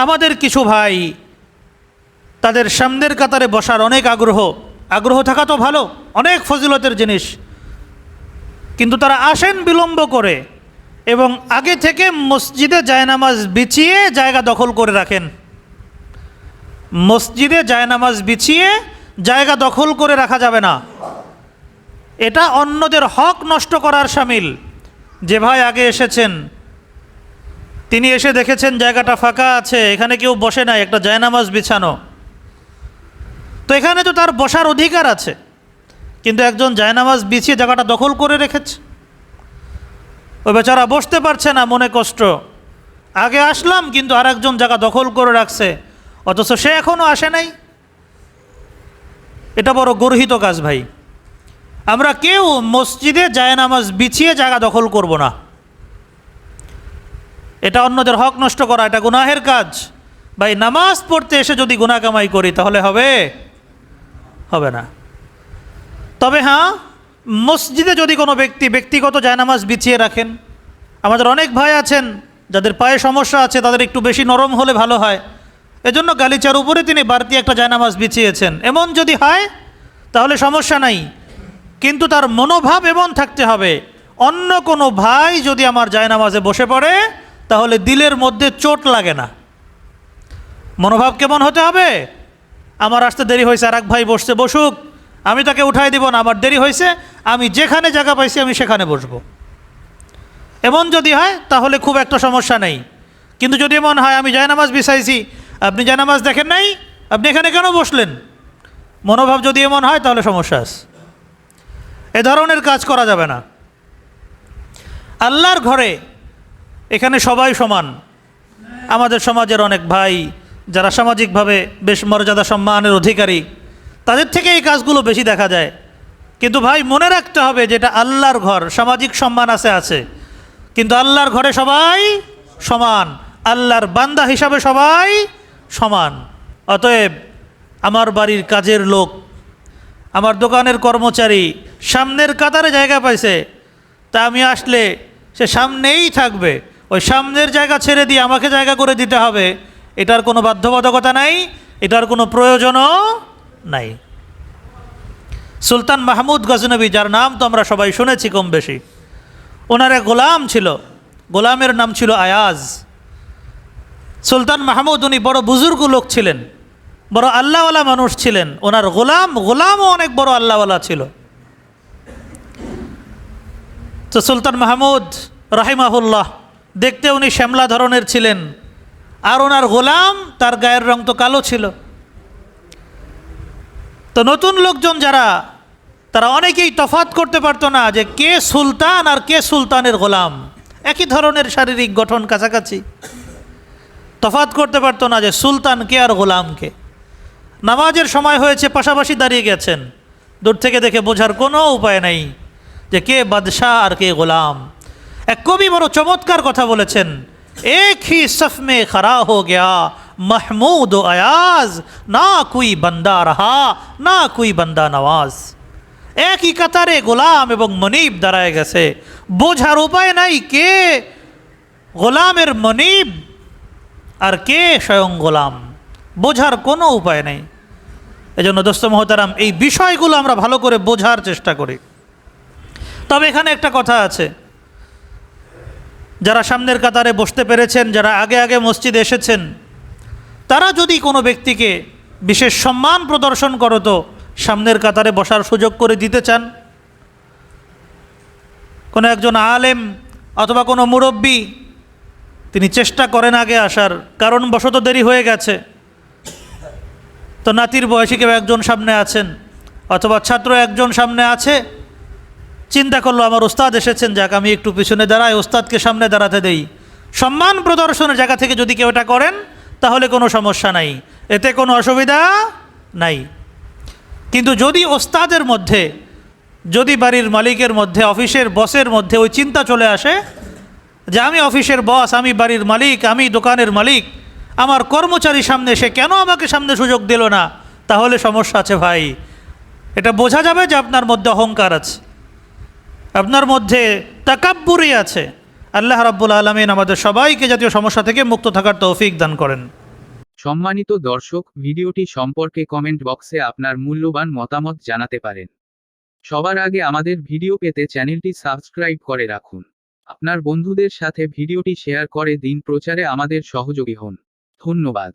আমাদের কিছু ভাই তাদের সামনের কাতারে বসার অনেক আগ্রহ। আগ্রহ থাকা তো ভালো, অনেক ফজিলতের জিনিস। কিন্তু তারা আসেন বিলম্ব করে এবং আগে থেকে মসজিদে জায়নামাজ বিছিয়ে জায়গা দখল করে রাখেন। মসজিদে জায়নামাজ বিছিয়ে জায়গা দখল করে রাখা যাবে না। এটা অন্যদের হক নষ্ট করার সামিল। যে ভাই আগে এসেছেন তিনি এসে দেখেছেন জায়গাটা ফাঁকা আছে, এখানে কেউ বসে নাই, একটা জায়নামাজ বিছানো। তো এখানে তো তার বসার অধিকার আছে, কিন্তু একজন জায়নামাজ বিছিয়ে জায়গাটা দখল করে রেখেছে। ও বেচারা বসতে পারছে না, মনে কষ্ট। আগে আসলাম, কিন্তু আর একজন জায়গা দখল করে রাখছে, অথচ সে এখনও আসে নাই। এটা বড় গর্হিত কাজ ভাই। আমরা কেউ মসজিদে জায়নামাজ বিছিয়ে জায়গা দখল করব না। এটা অন্যদের হক নষ্ট করা, এটা গুনাহের কাজ। ভাই, নামাজ পড়তে এসে যদি গুনাহ কামাই করি, তাহলে হবে? হবে না। তবে হ্যাঁ মসজিদে যদি কোনো ব্যক্তি ব্যক্তিগত জায়নামাজ বিছিয়ে রাখেন, আমাদের অনেক ভাই আছেন, যাদের পায়ে সমস্যা আছে, তাদের একটু বেশি নরম হলে ভালো হয়। এজন্য গালিচার উপরে তিনি বাড়তি একটা জায়নামাজ বিছিয়েছেন। এমন যদি হয়, তাহলে সমস্যা নাই। কিন্তু তার মনোভাব এমন থাকতে হবে, অন্য কোনো ভাই যদি আমার জায়নামাজে বসে পড়ে তাহলে দিলের মধ্যে চোট লাগে না। মনোভাব কেমন হতে হবে? আমার আসতে দেরি হয়েছে আর এক ভাই বসছে, বসুক। আমি তাকে উঠাই দিব না, আমার দেরি হয়েছে। আমি যেখানে জায়গা পাইছি, আমি সেখানে বসবো। এমন যদি হয়, তাহলে খুব একটা সমস্যা নেই। কিন্তু যদি এমন হয়, আমি জায়নামাজ বিছাইছি, আপনি জায়নামাজ দেখেন নাই, আপনি এখানে কেন বসলেন? মনোভাব যদি এমন হয়, তাহলে সমস্যা আছে। এ ধরনের কাজ করা যাবে না। আল্লাহর ঘরে এখানে সবাই সমান। আমাদের সমাজের অনেক ভাই যারা সামাজিকভাবে বেশ মর্যাদা সম্মানের অধিকারী, তাদের থেকে এই কাজগুলো বেশি দেখা যায়। কিন্তু ভাই, মনে রাখতে হবে যেটা আল্লাহর ঘর, সামাজিক সম্মান আছে আছে। কিন্তু আল্লাহর ঘরে সবাই সমান, আল্লাহর বান্দা হিসাবে সবাই সমান। অতএব আমার বাড়ির কাজের লোক, আমার দোকানের কর্মচারী সামনের কাতারে জায়গা পাইছে, তা আমি আসলে সে সামনেই থাকবে। ওই সামনের জায়গা ছেড়ে দিয়ে আমাকে জায়গা করে দিতে হবে। এটার কোনো বাধ্যবাধকতা নাই, এটার কোনো প্রয়োজনও নাই। সুলতান মাহমুদ গজনবী, যার নাম তো আমরা সবাই শুনেছি কম বেশি ওনার এক গোলাম ছিল। গোলামের নাম ছিল আয়াজ। সুলতান মাহমুদ উনি বড় বুজুর্গ লোক ছিলেন, বড় আল্লাহওয়ালা মানুষ ছিলেন। ওনার গোলাম, গোলামও অনেক বড় আল্লাহওয়ালা ছিল। তো সুলতান মাহমুদ, রাহিমাহুল্লাহ দেখতে উনি শ্যামলা ধরনের ছিলেন। আর ওনার গোলাম, তার গায়ের রং তো কালো ছিল। তো নতুন লোকজন যারা, তারা অনেকেই তফাত করতে পারতো না যে কে সুলতান আর কে সুলতানের গোলাম। একই ধরনের শারীরিক গঠন কাছাকাছি। তফাত করতে পারতো না যে সুলতান কে আর গোলামকে। নামাজের সময় হয়েছে, পাশাপাশি দাঁড়িয়ে গেছেন। দূর থেকে দেখে বোঝার কোনো উপায় নেই যে কে বাদশাহ আর কে গোলাম। এক কবি বড় চমৎকার কথা বলেছেন, এক হি সফমে খারা হো গয়া, মাহমুদ আয়াজ, না কুই বান্দা রাহা, না কুই বান্দা নওয়াজ। একই কাতারে গোলাম এবং মনিব দাঁড়ায় গেছে। বোঝার উপায় নাই কে গোলামের মনিব আর কে স্বয়ং গোলাম। বোঝার কোনো উপায় নেই। এজন্য দোস্ত মহতারাম, এই বিষয়গুলো আমরা ভালো করে বোঝার চেষ্টা করি। তবে এখানে একটা কথা আছে। যারা সামনের কাতারে বসতে পেরেছেন, যারা আগে আগে মসজিদে এসেছেন, তারা যদি কোনো ব্যক্তিকে বিশেষ সম্মান প্রদর্শন করতো সামনের কাতারে বসার সুযোগ করে দিতে চান। কোনো একজন আলেম অথবা কোনো মুরব্বী, তিনি চেষ্টা করেন আগে আসার, কারণ বশত দেরি হয়ে গেছে। তো নাতির বয়সী কেউ একজন সামনে আছেন, অথবা ছাত্র একজন সামনে আছে চিন্তা করল, আমার ওস্তাদ এসেছেন, যাক, আমি একটু পিছনে দাঁড়াই, ওস্তাদকে সামনে দাঁড়াতে দেই। সম্মান প্রদর্শনের জায়গা থেকে যদি কেউ এটা করেন, তাহলে কোনো সমস্যা নাই। এতে কোনো অসুবিধা নাই। কিন্তু যদি ওস্তাদের মধ্যে, যদি বাড়ির মালিকের মধ্যে, অফিসের বসের মধ্যে ওই চিন্তা চলে আসে যে, আমি অফিসের বস, আমি বাড়ির মালিক, আমি দোকানের মালিক, আমার কর্মচারী সামনে সে কেন আমাকে সামনে সুযোগ দিল না? তাহলে সমস্যা আছে ভাই। এটা বোঝা যাবে যে আপনার মধ্যে অহংকার আছে। আপনার মধ্যে তাকাব্বুরি আছে। আল্লাহ রাব্বুল আলমিন আমাদের সবাইকে জাতীয় সমস্যা থেকে মুক্ত থাকার তৌফিক দান করেন। সম্মানিত দর্শক, ভিডিওটি সম্পর্কে কমেন্ট বক্সে আপনার মূল্যবান মতামত জানাতে পারেন। সবার আগে আমাদের ভিডিও পেতে চ্যানেলটি সাবস্ক্রাইব করে রাখুন। আপনার বন্ধুদের সাথে ভিডিওটি শেয়ার করে দিন, প্রচারে আমাদের সহযোগী হন। ধন্যবাদ।